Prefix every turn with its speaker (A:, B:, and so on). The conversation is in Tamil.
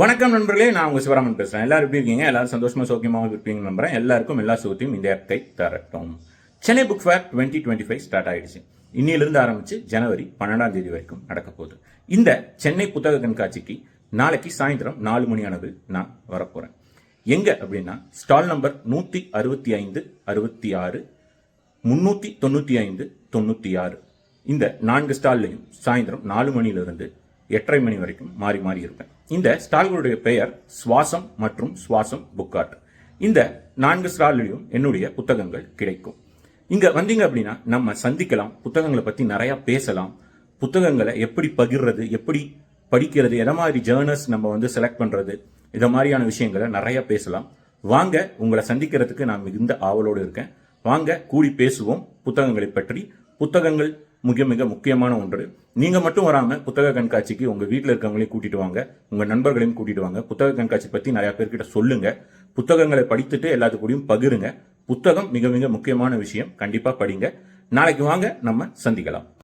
A: வணக்கம் நண்பர்களே நான் உங்கள் சிவராமன் பேசுகிறேன் எல்லாரும் எப்படி இருக்கீங்க? எல்லாரும் சந்தோஷமாக சௌக்கியமாக இருப்பீங்கன்னு நம்புறேன். எல்லாருக்கும் எல்லா சுகத்தையும் இந்த இடத்தை தரட்டும். Chennai book fair twenty twenty five start ஆயிடுச்சு. இன்னிலிருந்து ஆரம்பித்து ஜனவரி பன்னெண்டாம் தேதி வரைக்கும் நடக்க போகுது. இந்த சென்னை புத்தக கண்காட்சிக்கு நாளைக்கு சாயந்தரம் நாலு மணி அளவு நான் வரப்போகிறேன் எங்கே அப்படின்னா ஸ்டால் நம்பர் நூற்றி அறுபத்தி ஐந்து அறுபத்தி ஆறு முந்நூற்றி தொண்ணூற்றி ஐந்து தொண்ணூற்றி ஆறு. இந்த நான்கு ஸ்டால்லையும் சாயந்தரம் நாலு மணியிலிருந்து எட்டரை மணி வரைக்கும் மாறி மாறி இருப்பேன். இந்த ஸ்டால்களுடைய பெயர் சுவாசம் மற்றும் சுவாசம் புக்கார்ட் இந்த நான்கு ஸ்டால்லையும் என்னுடைய புத்தகங்கள் கிடைக்கும். இங்க வந்தீங்க அப்படின்னா நம்ம சந்திக்கலாம். புத்தகங்களை பத்தி நிறைய பேசலாம். புத்தகங்களை எப்படி பகிர்றது எப்படி படிக்கிறது எதை மாதிரி ஜேர்னல்ஸ் நம்ம வந்து செலக்ட் பண்றது இதை மாதிரியான விஷயங்களை நிறைய பேசலாம். வாங்க உங்களை சந்திக்கிறதுக்கு நான் மிகுந்த ஆவலோடு இருக்கேன். வாங்க கூடி பேசுவோம் புத்தகங்களை பற்றி. புத்தகங்கள் மிக மிக முக்கியமான ஒன்று. நீங்கள் மட்டும் வராம புத்தக கண்காட்சிக்கு உங்கள் வீட்டில் இருக்கவங்களையும் கூட்டிகிட்டு வாங்க. உங்கள் நண்பர்களையும் கூட்டிட்டு வாங்க. புத்தக கண்காட்சி பற்றி நிறையா பேர்கிட்ட சொல்லுங்கள் புத்தகங்களை படித்துட்டு எல்லாத்து கூடயும் பகிருங்க. புத்தகம் மிக மிக முக்கியமான விஷயம். கண்டிப்பாக படிங்க. நாளைக்கு வாங்க நம்ம சந்திக்கலாம்.